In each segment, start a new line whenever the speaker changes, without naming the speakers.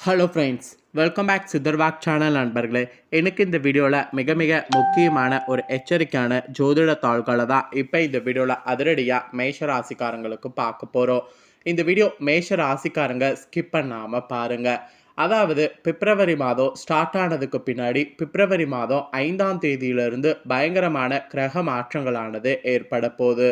Hello friends welcome back Siddharvak channel நண்பர்களே. எனக்கு இந்த வீடியோவில் மிக மிக முக்கியமான ஒரு எச்சரிக்கையான ஜோதிட தாள்களை தான் இப்போ இந்த வீடியோவில் அதிரடியாக மேஷ ராசிக்காரங்களுக்கு பார்க்க போகிறோம் இந்த வீடியோ மேஷ ராசிக்காரங்க ஸ்கிப் பண்ணாமல் பாருங்கள் அதாவது பிப்ரவரி மாதம் ஸ்டார்ட் ஆனதுக்கு பின்னாடி பிப்ரவரி மாதம் ஐந்தாம் தேதியிலிருந்து பயங்கரமான கிரக மாற்றங்களானது ஏற்பட போகுது.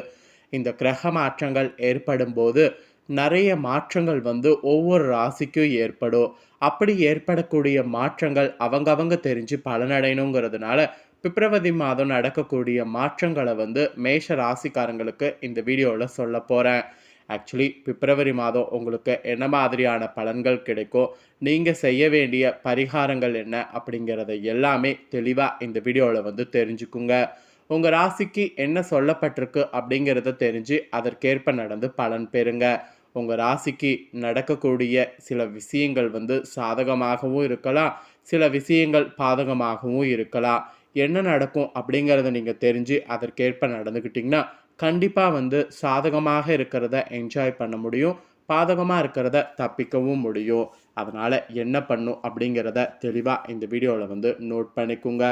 இந்த கிரக மாற்றங்கள் ஏற்படும் போது நிறைய மாற்றங்கள் வந்து ஒவ்வொரு ராசிக்கும் ஏற்படும். அப்படி ஏற்படக்கூடிய மாற்றங்கள் அவங்கவங்க தெரிஞ்சு பலனடையணுங்கிறதுனால பிப்ரவரி மாதம் நடக்கக்கூடிய மாற்றங்களை வந்து மேஷ ராசிக்காரங்களுக்கு இந்த வீடியோவில் சொல்ல போகிறேன் ஆக்சுவலி பிப்ரவரி மாதம் உங்களுக்கு என்ன மாதிரியான பலன்கள் கிடைக்கும்? நீங்கள் செய்ய வேண்டிய பரிகாரங்கள் என்ன? அப்படிங்கிறத எல்லாமே தெளிவாக இந்த வீடியோவில் வந்து தெரிஞ்சுக்குங்க. உங்கள் ராசிக்கு என்ன சொல்லப்பட்டிருக்கு அப்படிங்கிறத தெரிஞ்சு அதற்கேற்ப நடந்து பலன் பெறுங்க. உங்கள் ராசிக்கு நடக்கக்கூடிய சில விஷயங்கள் வந்து சாதகமாகவும் இருக்கலாம் சில விஷயங்கள் பாதகமாகவும் இருக்கலாம். என்ன நடக்கும் அப்படிங்கிறத நீங்கள் தெரிஞ்சு அதற்கேற்ப நடந்துக்கிட்டிங்கன்னா கண்டிப்பாக வந்து சாதகமாக இருக்கிறத என்ஜாய் பண்ண முடியும் பாதகமாக இருக்கிறத தப்பிக்கவும் முடியும். அதனால் என்ன பண்ணும் அப்படிங்கிறத தெளிவாக இந்த வீடியோவில் வந்து நோட் பண்ணிக்கோங்க.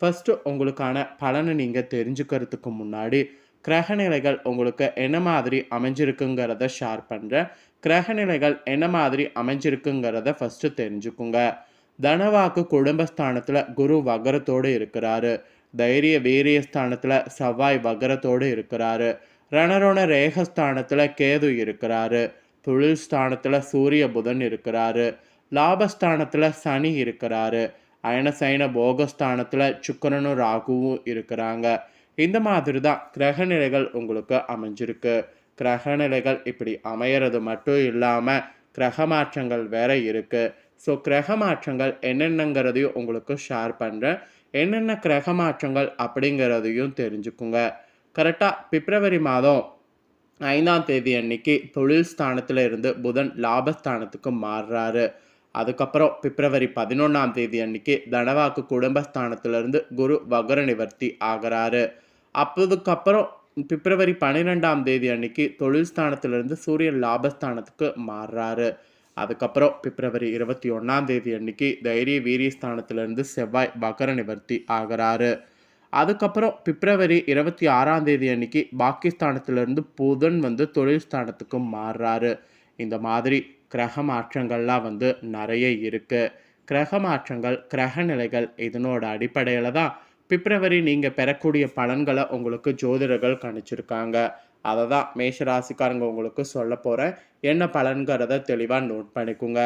ஃபஸ்ட்டு உங்களுக்கான பலனை நீங்கள் தெரிஞ்சுக்கிறதுக்கு முன்னாடி கிரகநிலைகள் உங்களுக்கு என்ன மாதிரி அமைஞ்சிருக்குங்கிறத ஷேர் பண்ணுறேன் கிரகநிலைகள் என்ன மாதிரி அமைஞ்சிருக்குங்கிறத ஃபஸ்ட்டு தெரிஞ்சுக்குங்க. தனவாக்கு குடும்பஸ்தானத்தில் குரு வகரத்தோடு இருக்கிறாரு. தைரிய வீரிய ஸ்தானத்தில் செவ்வாய் வகரத்தோடு இருக்கிறாரு. ரணரோண ரேகஸ்தானத்தில் கேது இருக்கிறாரு. தொழில் ஸ்தானத்தில் சூரிய புதன் இருக்கிறாரு. லாபஸ்தானத்தில் சனி இருக்கிறாரு. அயனசைன போகஸ்தானத்தில் சுக்கரனும் ராகுவும் இருக்கிறாங்க. இந்த மாதிரி தான் கிரகநிலைகள் உங்களுக்கு அமைஞ்சிருக்கு. கிரகநிலைகள் இப்படி அமையிறது மட்டும் இல்லாமல் கிரக மாற்றங்கள் வேற இருக்குது ஸோ கிரக மாற்றங்கள் என்னென்னங்கிறதையும் உங்களுக்கு ஷேர் பண்ணுறேன் என்னென்ன கிரக மாற்றங்கள் அப்படிங்கிறதையும் தெரிஞ்சுக்குங்க. கரெக்டாக பிப்ரவரி மாதம் ஐந்தாம் தேதி அன்னைக்கு தொழில் ஸ்தானத்தில் இருந்து புதன் லாபஸ்தானத்துக்கு மாறுறாரு. அதுக்கப்புறம் பிப்ரவரி பதினொன்றாம் தேதி அன்னைக்கு தனவாக்கு குடும்பஸ்தானத்திலிருந்து குரு வகர நிவர்த்தி ஆகிறாரு. அப்போதுக்கப்புறம் பிப்ரவரி பன்னிரெண்டாம் தேதி அன்னைக்கு தொழில் ஸ்தானத்திலிருந்து சூரியன் லாபஸ்தானத்துக்கு மாறுறாரு. அதுக்கப்புறம் பிப்ரவரி இருபத்தி ஒன்றாம் தேதி அன்னைக்கு தைரிய வீரிய ஸ்தானத்திலிருந்து செவ்வாய் வகர நிவர்த்தி ஆகிறாரு. அதுக்கப்புறம் பிப்ரவரி இருபத்தி ஆறாம் தேதி அன்னைக்கு பாகிஸ்தானத்திலிருந்து புதன் வந்து தொழில் ஸ்தானத்துக்கு மாறுறாரு. இந்த மாதிரி கிரக மாற்றங்கள்லாம் வந்து நிறைய இருக்குது கிரக மாற்றங்கள் கிரக நிலைகள் இதனோட அடிப்படையில் தான் பிப்ரவரி நீங்கள் பெறக்கூடிய பலன்களை உங்களுக்கு ஜோதிடர்கள் கணிச்சிருக்காங்க. அதை தான் மேஷராசிக்காரங்க உங்களுக்கு சொல்ல போகிறேன் என்ன பலன்கிறத தெளிவாக நோட் பண்ணிக்கோங்க.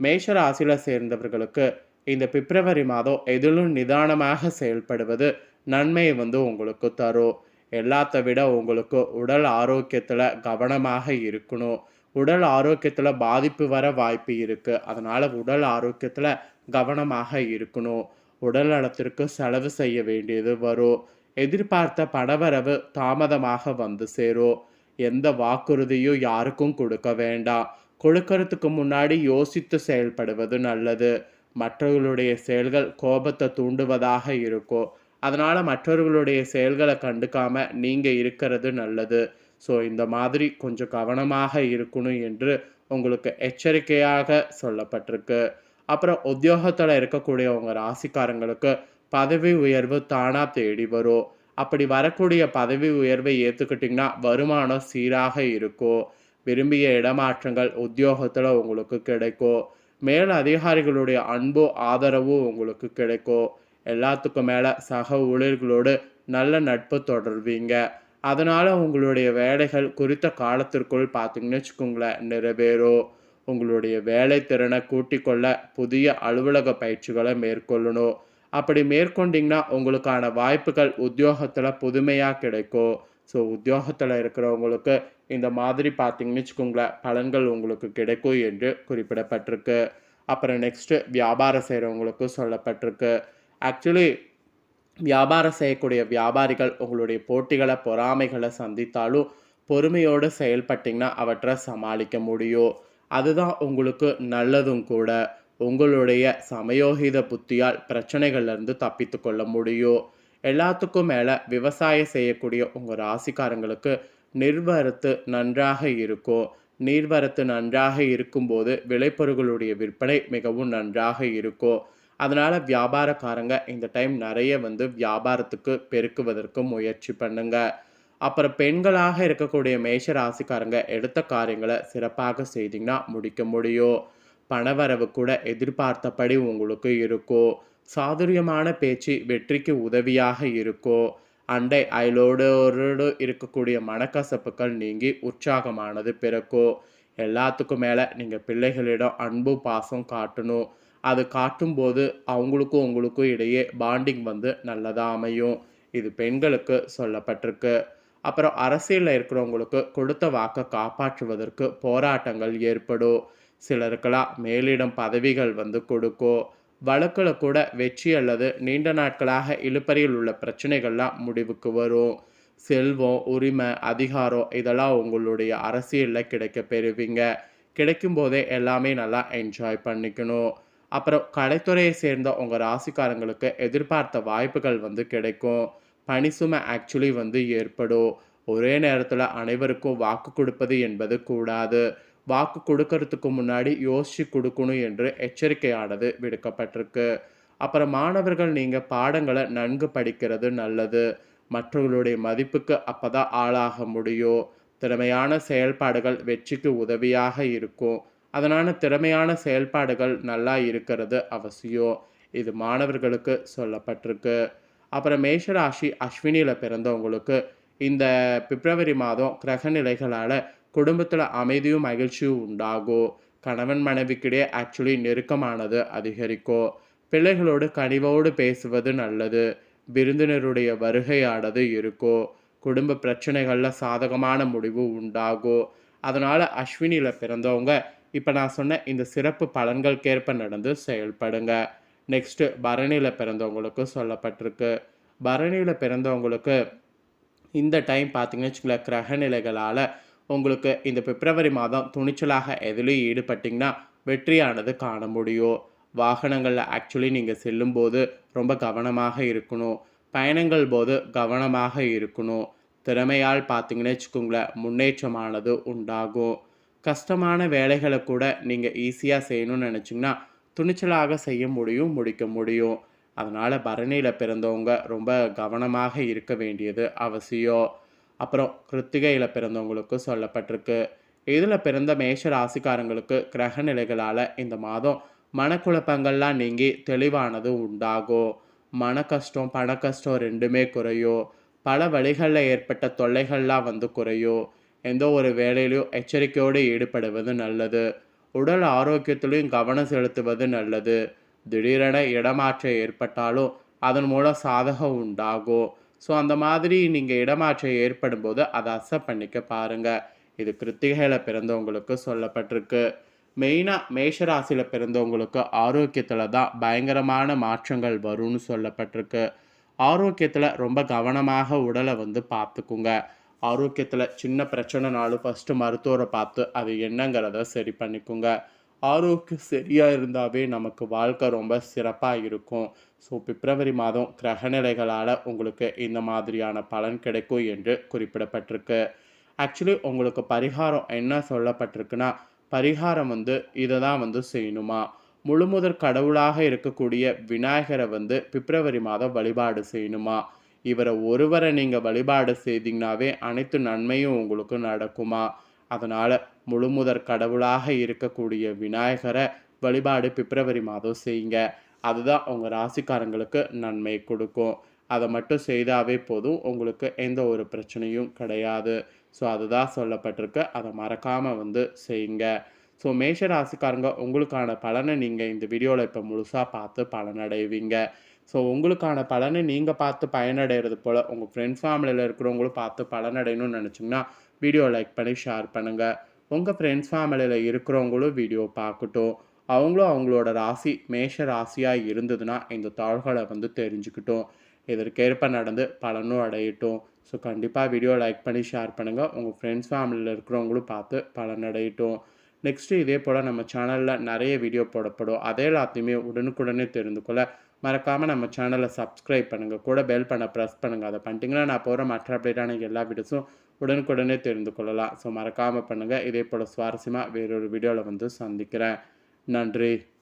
மேஷராசியில் சேர்ந்தவர்களுக்கு இந்த பிப்ரவரி மாதம் எதிலும் நிதானமாக செயல்படுவது நன்மையை வந்து உங்களுக்கு தரும். எல்லாத்த விட உங்களுக்கு உடல் ஆரோக்கியத்தில் கவனமாக இருக்கணும். உடல் ஆரோக்கியத்தில் பாதிப்பு வர வாய்ப்பு இருக்குது அதனால் உடல் ஆரோக்கியத்தில் கவனமாக இருக்கணும். உடல் நலத்திற்கு செலவு செய்ய வேண்டியது வரும் எதிர்பார்த்த பணவரவு தாமதமாக வந்து சேரும் எந்த வாக்குறுதியும் யாருக்கும் கொடுக்க வேண்டாம் கொடுக்கறதுக்கு முன்னாடி யோசித்து செயல்படுவது நல்லது. மற்றவர்களுடைய செயல்கள் கோபத்தை தூண்டுவதாக இருக்கும் அதனால் மற்றவர்களுடைய செயல்களை கண்டுக்காம நீங்கள் இருக்கிறது நல்லது. ஸோ இந்த மாதிரி கொஞ்சம் கவனமாக இருக்கணும் என்று உங்களுக்கு எச்சரிக்கையாக சொல்லப்பட்டிருக்கு. அப்புறம் உத்தியோகத்தில் இருக்கக்கூடியவங்க ராசிக்காரங்களுக்கு பதவி உயர்வு தானாக தேடி வரும். அப்படி வரக்கூடிய பதவி உயர்வை ஏற்றுக்கிட்டிங்கன்னா வருமானம் சீராக இருக்கும். விரும்பிய இடமாற்றங்கள் உத்தியோகத்தில் உங்களுக்கு கிடைக்கும். மேல் அதிகாரிகளுடைய அன்பு ஆதரவும் உங்களுக்கு கிடைக்கும். எல்லாத்துக்கும் மேலே சக ஊழியர்களோடு நல்ல நட்பு தொடர்வீங்க. அதனால் உங்களுடைய வேலைகள் குறித்த காலத்திற்குள் பார்த்தீங்கன்னு வச்சுக்கோங்களேன் நிறைவேறும். உங்களுடைய வேலை திறனை கூட்டிக் கொள்ள புதிய அலுவலக பயிற்சிகளை மேற்கொள்ளணும். அப்படி மேற்கொண்டிங்கன்னா உங்களுக்கான வாய்ப்புகள் உத்தியோகத்தில் புதுமையாக கிடைக்கும். ஸோ உத்தியோகத்தில் இருக்கிறவங்களுக்கு இந்த மாதிரி பார்த்தீங்கன்னு வச்சுக்கோங்களேன் பலன்கள் உங்களுக்கு கிடைக்கும் என்று குறிப்பிடப்பட்டிருக்கு. அப்புறம் நெக்ஸ்ட்டு வியாபாரம் செய்கிறவங்களுக்கு சொல்லப்பட்டிருக்கு. ஆக்சுவலி வியாபாரம் செய்யக்கூடிய வியாபாரிகள் உங்களுடைய போட்டிகளை பொறாமைகளை சந்தித்தாலும் பொறுமையோடு செயல்பட்டிங்கன்னா அவற்றை சமாளிக்க முடியும். அதுதான் உங்களுக்கு நல்லதும் கூட. உங்களுடைய சமயோகித புத்தியால் பிரச்சனைகள்லேருந்து தப்பித்து கொள்ள முடியும். எல்லாத்துக்கும் மேலே விவசாயம் செய்யக்கூடிய உங்கள் ராசிக்காரங்களுக்கு நிர்வரத்து நன்றாக இருக்கும். நீர்வரத்து நன்றாக இருக்கும்போது விளைப்பொருட்களுடைய விற்பனை மிகவும் நன்றாக இருக்கும். அதனால் வியாபாரக்காரங்க இந்த டைம் நிறைய வந்து வியாபாரத்துக்கு பெருக்குவதற்கு முயற்சி பண்ணுங்கள் அப்புறம் பெண்களாக இருக்கக்கூடிய மேஷ ராசிக்காரங்க எடுத்த காரியங்களை சிறப்பாக செய்தீங்கன்னா முடிக்க முடியும். பணவரவு கூட எதிர்பார்த்தபடி உங்களுக்கு இருக்கும். சாதுரியமான பேச்சு வெற்றிக்கு உதவியாக இருக்கும். அண்டை அயலோடு இருக்கக்கூடிய மனக்கசப்புகள் நீங்கி உற்சாகமானது பிறக்கும். எல்லாத்துக்கும் மேலே நீங்கள் பிள்ளைகளிடம் அன்பு பாசம் காட்டணும். அது காட்டும்போது அவங்களுக்கும் உங்களுக்கும் இடையே பாண்டிங் வந்து நல்லதாக அமையும். இது பெண்களுக்கு சொல்லப்பட்டிருக்கு. அப்புறம் அரசியலில் இருக்கிறவங்களுக்கு கொடுத்த வாக்கை காப்பாற்றுவதற்கு போராட்டங்கள் ஏற்படும். சிலருக்கெல்லாம் மேலிடம் பதவிகள் வந்து கொடுக்கும். வழக்கில் கூட வெற்றி அல்லது நீண்ட நாட்களாக இழுப்பறியில் உள்ள பிரச்சனைகள்லாம் முடிவுக்கு வரும். செல்வம் உரிமை அதிகாரம் இதெல்லாம் உங்களுடைய அரசியலில் கிடைக்க பெறுவீங்க. கிடைக்கும் போதே எல்லாமே நல்லா என்ஜாய் பண்ணிக்கணும். அப்புறம் கலைத்துறையை சேர்ந்த உங்கள் ராசிக்காரங்களுக்கு எதிர்பார்த்த வாய்ப்புகள் வந்து கிடைக்கும். பணிசுமை ஆக்சுவலி வந்து ஏற்படும். ஒரே நேரத்தில் அனைவருக்கும் வாக்கு கொடுப்பது என்பது கூடாது. வாக்கு கொடுக்கறதுக்கு முன்னாடி யோசிச்சு கொடுக்கணும் என்று எச்சரிக்கையானது விடுக்கப்பட்டிருக்கு. அப்புறம் மாணவர்கள் நீங்கள் பாடங்களை நன்கு படிக்கிறது நல்லது. மற்றவர்களுடைய மதிப்புக்கு அப்போ தான் ஆளாக முடியும். திறமையான செயல்பாடுகள் வெற்றிக்கு உதவியாக இருக்கும். அதனால் திறமையான செயல்பாடுகள் நல்லா இருக்கிறது அவசியம். இது மாணவர்களுக்கு சொல்லப்பட்டிருக்கு. அப்புறம் மேஷராசி அஸ்வினியில் பிறந்தவங்களுக்கு இந்த பிப்ரவரி மாதம் கிரக நிலைகளால் குடும்பத்தில் அமைதியும் மகிழ்ச்சியும் உண்டாகும் கணவன் மனைவிக்கிடையே ஆக்சுவலி நெருக்கமானது அதிகரிக்கும் பிள்ளைகளோடு கனிவோடு பேசுவது நல்லது. விருந்தினருடைய வருகையானது இருக்கும் குடும்ப பிரச்சனைகளில் சாதகமான முடிவு உண்டாகும் அதனால் அஸ்வினியில் பிறந்தவங்க இப்போ நான் சொன்ன இந்த சிறப்பு பலன்களுக்கேற்ப நடந்து செயல்படுங்க. நெக்ஸ்ட்டு பரணியில் பிறந்தவங்களுக்கு சொல்லப்பட்டிருக்கு. பரணியில் பிறந்தவங்களுக்கு இந்த டைம் பார்த்திங்கன்னு வச்சுக்கோங்களேன் கிரக நிலைகளால் உங்களுக்கு இந்த பிப்ரவரி மாதம் துணிச்சலாக எதுலேயும் ஈடுபட்டிங்கன்னா வெற்றியானது காண முடியும். வாகனங்களில் ஆக்சுவலி நீங்கள் செல்லும்போது ரொம்ப கவனமாக இருக்கணும். பயணங்கள் போது கவனமாக இருக்கணும். திறமையால் பார்த்தீங்கன்னு வச்சுக்கோங்களேன் முன்னேற்றமானது உண்டாகும். கஷ்டமான வேலைகளை கூட நீங்கள் ஈஸியாக செய்யணும்னு நினச்சிங்கன்னா துணிச்சலாக செய்ய முடியும் முடிக்க முடியும். அதனால் பரணியில் பிறந்தவங்க ரொம்ப கவனமாக இருக்க வேண்டியது அவசியம். அப்புறம் கிருத்திகையில் பிறந்தவங்களுக்கு சொல்லப்பட்டிருக்கு. இதில் பிறந்த மேஷ ராசிக்காரங்களுக்கு கிரக நிலைகளால் இந்த மாதம் மனக்குழப்பங்கள்லாம் நீங்கி தெளிவானது உண்டாகும். மன கஷ்டம் பண கஷ்டம் ரெண்டுமே குறையும். பல வழிகளில் ஏற்பட்ட தொல்லைகள்லாம் வந்து குறையும். எந்த ஒரு வேலையிலையும் எச்சரிக்கையோடு ஈடுபடுவது நல்லது. உடல் ஆரோக்கியத்திலையும் கவனம் செலுத்துவது நல்லது. திடீரென இடமாற்றம் ஏற்பட்டாலும் அதன் மூலம் சாதகம் உண்டாகும். ஸோ அந்த மாதிரி நீங்கள் இடமாற்றம் ஏற்படும் போது அதை அக்செப்ட் பண்ணிக்க பாருங்கள் இது கிருத்திகையில் பிறந்தவங்களுக்கு சொல்லப்பட்டிருக்கு. மெயினாக மேஷராசியில் பிறந்தவங்களுக்கு ஆரோக்கியத்தில் தான் பயங்கரமான மாற்றங்கள் வரும்னு சொல்லப்பட்டிருக்கு. ஆரோக்கியத்தில் ரொம்ப கவனமாக உடலை வந்து பார்த்துக்குங்க. ஆரோக்கியத்தில் சின்ன பிரச்சனைனாலும் ஃபஸ்ட்டு மருத்துவரை பார்த்து அது என்னங்கிறத சரி பண்ணிக்கோங்க. ஆரோக்கியம் சரியாக இருந்தாவே நமக்கு வாழ்க்கை ரொம்ப சிறப்பாக இருக்கும். ஸோ பிப்ரவரி மாதம் கிரகநிலைகளால் உங்களுக்கு இந்த மாதிரியான பலன் கிடைக்கும் என்று குறிப்பிடப்பட்டிருக்கு. ஆக்சுவலி உங்களுக்கு பரிகாரம் என்ன சொல்லப்பட்டிருக்குன்னா பரிகாரம் வந்து இதை தான் வந்து செய்யணுமா? முழுமுதற் கடவுளாக இருக்கக்கூடிய விநாயகரை வந்து பிப்ரவரி மாதம் வழிபாடு செய்யணுமா? இவரை ஒருவரை நீங்கள் வழிபாடு செய்தீங்கனாவே அனைத்து நன்மையும் உங்களுக்கு நடக்குமா? அதனால் முழுமுதற் கடவுளாக இருக்கக்கூடிய விநாயகரை வழிபாடு பிப்ரவரி மாதம் செய்யுங்க. அதுதான் உங்கள் ராசிக்காரங்களுக்கு நன்மை கொடுக்கும். அதை மட்டும் செய்தாவே போதும் உங்களுக்கு எந்த ஒரு பிரச்சனையும் கிடையாது. ஸோ அதுதான் சொல்லப்பட்டிருக்கு. அதை மறக்காமல் வந்து செய்யுங்க. ஸோ மேஷ ராசிக்காரங்க உங்களுக்கான பலனை நீங்கள் இந்த வீடியோவில் இப்போ முழுசாக பார்த்து பலனடைவீங்க. ஸோ உங்களுக்கான பலனை நீங்கள் பார்த்து பயனடைகிறது போல் உங்கள் ஃப்ரெண்ட்ஸ் ஃபேமிலியில் இருக்கிறவங்களும் பார்த்து பலனடையணும்னு நினச்சிங்கன்னா வீடியோ லைக் பண்ணி ஷேர் பண்ணுங்கள் உங்கள் ஃப்ரெண்ட்ஸ் ஃபேமிலியில் இருக்கிறவங்களும் வீடியோ பார்க்கட்டும். அவங்களும் அவங்களோட ராசி மேஷ ராசியாக இருந்ததுன்னா இந்த தாள்களை வந்து தெரிஞ்சுக்கிட்டோம். இதற்கேற்ப நடந்து பலனும் அடையட்டும். ஸோ கண்டிப்பாக வீடியோ லைக் பண்ணி ஷேர் பண்ணுங்கள் உங்கள் ஃப்ரெண்ட்ஸ் ஃபேமிலியில் இருக்கிறவங்களும் பார்த்து பலனடையட்டும். நெக்ஸ்ட்டு இதே போல் நம்ம சேனலில் நிறைய வீடியோ போடப்படும். அதே எல்லாத்தையுமே உடனுக்குடனே தெரிந்து கொள்ள மறக்காமல் நம்ம சேனலை சப்ஸ்கிரைப் பண்ணுங்கள் கூட பெல் பண்ண ப்ரெஸ் பண்ணுங்கள் அதை பண்ணிட்டீங்கன்னா நான் போகிற மற்ற அப்டேட்டான எல்லா வீடியோஸும் உடனுக்குடனே தெரிந்து கொள்ளலாம். ஸோ மறக்காமல் பண்ணுங்கள் இதே போல் சுவாரஸ்யமாக வேறொரு வீடியோவில் வந்து சந்திக்கிறேன். நன்றி.